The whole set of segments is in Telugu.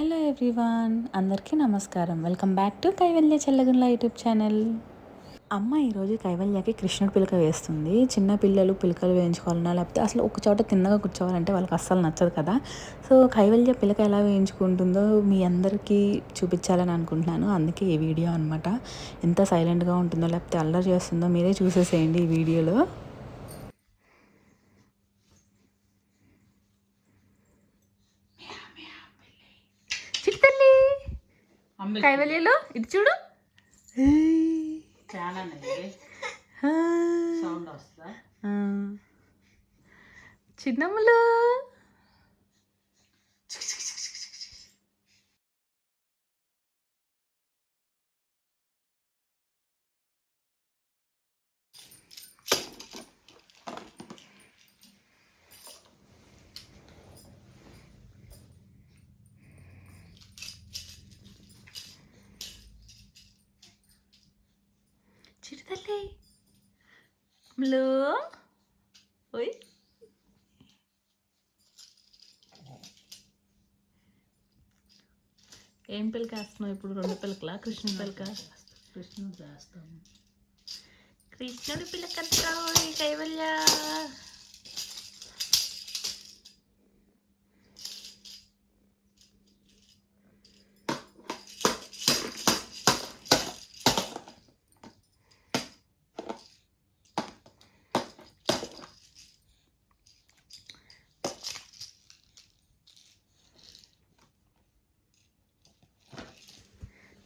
హలో ఎవ్రీవాన్ అందరికీ నమస్కారం. Welcome back to Kaivalya చెల్లగుండ్ల YouTube channel. అమ్మ ఈరోజు కైవల్యకి కృష్ణుడు పిలక వేస్తుంది. చిన్న పిల్లలు పిలకలు వేయించుకోవాలన్నా లేకపోతే అసలు ఒక చోట తిన్నగా కూర్చోవాలంటే వాళ్ళకి అస్సలు నచ్చదు కదా. సో కైవల్య పిలక ఎలా వేయించుకుంటుందో మీ అందరికీ చూపించాలని అనుకుంటున్నాను. అందుకే ఈ వీడియో అనమాట ఎంత సైలెంట్గా ఉంటుందో లేకపోతే అల్లరి చేస్తుందో మీరే చూసేసేయండి ఈ వీడియోలో చిట్టల్లి కైవల్యలో? ఇది చూడు. చాలా చిరుతల్లి అమ్మలు ఓయ్ ఏం పిల్లక వేస్తున్నావు ఇప్పుడు? రెండు పిల్లకలా కృష్ణుడి పిల్లక కృష్ణుడు చేస్తాము. కృష్ణుడి ఓయ్ కైవల్య.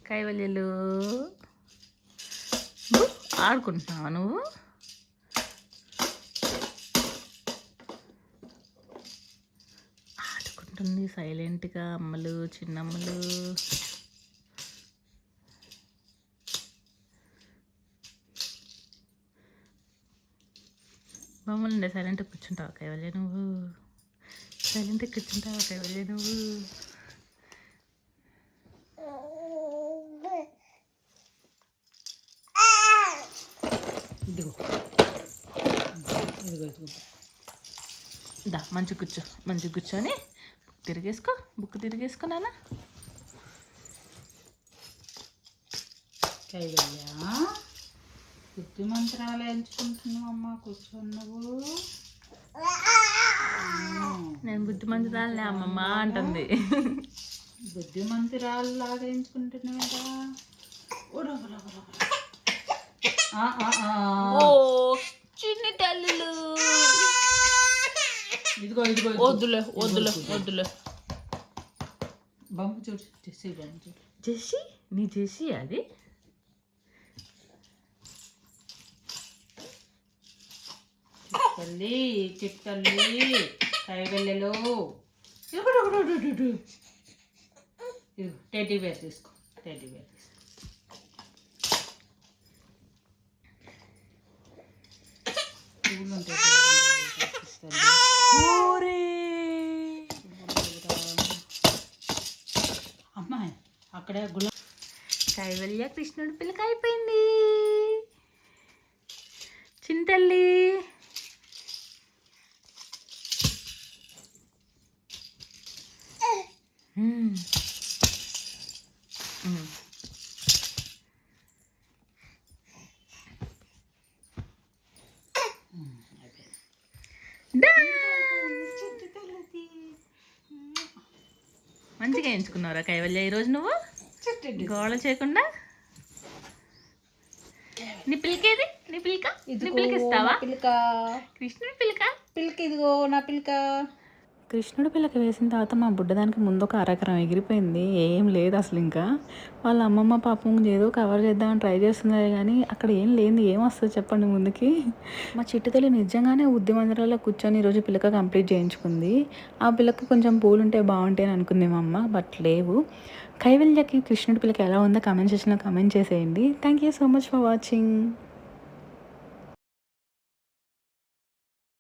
కైవల్యలు ఆడుకుంటున్నావా నువ్వు? ఆడుకుంటుంది సైలెంట్గా అమ్మలు చిన్నమ్మలు. బొమ్మలు ఉండే సైలెంట్గా కూర్చుంటావు కైవల్య నువ్వు? సైలెంట్గా కూర్చుంటావు కైవల్య నువ్వు? ఇదిగో. ఇదిగో ఇదిగో. దా మంచి కూర్చో మంచి కూర్చొని బుక్ తిరిగేసుకో బుక్ తిరిగేసుకో నాన్న. కైవల్య బుద్ధి మంత్రాలు ఎంచుకుంటున్నావు అమ్మ కూర్చున్నావు నేను బుద్ధి మంచిదాలనే అమ్మమ్మ అంటుంది. బుద్ధి మంత్రాలు లాగా ఎంచుకుంటున్నావు కదా ఓ చిన్ని తల్లులు. ఇదిగో ఇదిగో వద్దులే వద్దులే వద్దులే. బంపు చూడు చేసి బంపు చూడు. జెస్సీ? నీ జెస్సీ అది? చిట్టల్లి చిట్టల్లి కైవెళ్ళలో టెడ్డీ బేర్ తీసుకో టెడ్డీ బేర్. పువ్వులు ఉంటాయి అమ్మాయి అక్కడ గులా కైవల్య కృష్ణుడు పిల్లక అయిపోయింది. చింతల్లి. మ్మ్. మంచిగా ఎంచుకున్నావురా కైవల్య. ఈరోజు నువ్వు? గోళ చేయకుండా? నీ పిల్లకేది నీ పిల్లక? నీ పిల్లకి ఇస్తావా? పిల్క కృష్ణుడి పిల్లక? పిల్క ఇదిగో నా పిల్క కృష్ణుడి పిల్లకి వేసిన తర్వాత మా బుడ్డదానికి ముందు ఒక అరకరం ఎగిరిపోయింది. ఏం లేదు అసలు ఇంకా. వాళ్ళ అమ్మమ్మ పాపం ఏదో కవర్ చేద్దామని ట్రై చేస్తున్నారు కానీ అక్కడ ఏం లేదు ఏం వస్తుంది చెప్పండి ముందుకి. మా చిట్టుతల్లి నిజంగానే ఉద్యమందిరాల్లో కూర్చొని ఈరోజు పిల్లక కంప్లీట్ చేయించుకుంది. ఆ పిల్లకి కొంచెం పూలు ఉంటే బాగుంటాయి అని అనుకుంది మా అమ్మ బట్ లేవు. కైవల్యకి కృష్ణుడి పిల్లకి ఎలా ఉందో కమెంట్ సెక్షన్లో కమెంట్ చేసేయండి. Thank you so much for watching.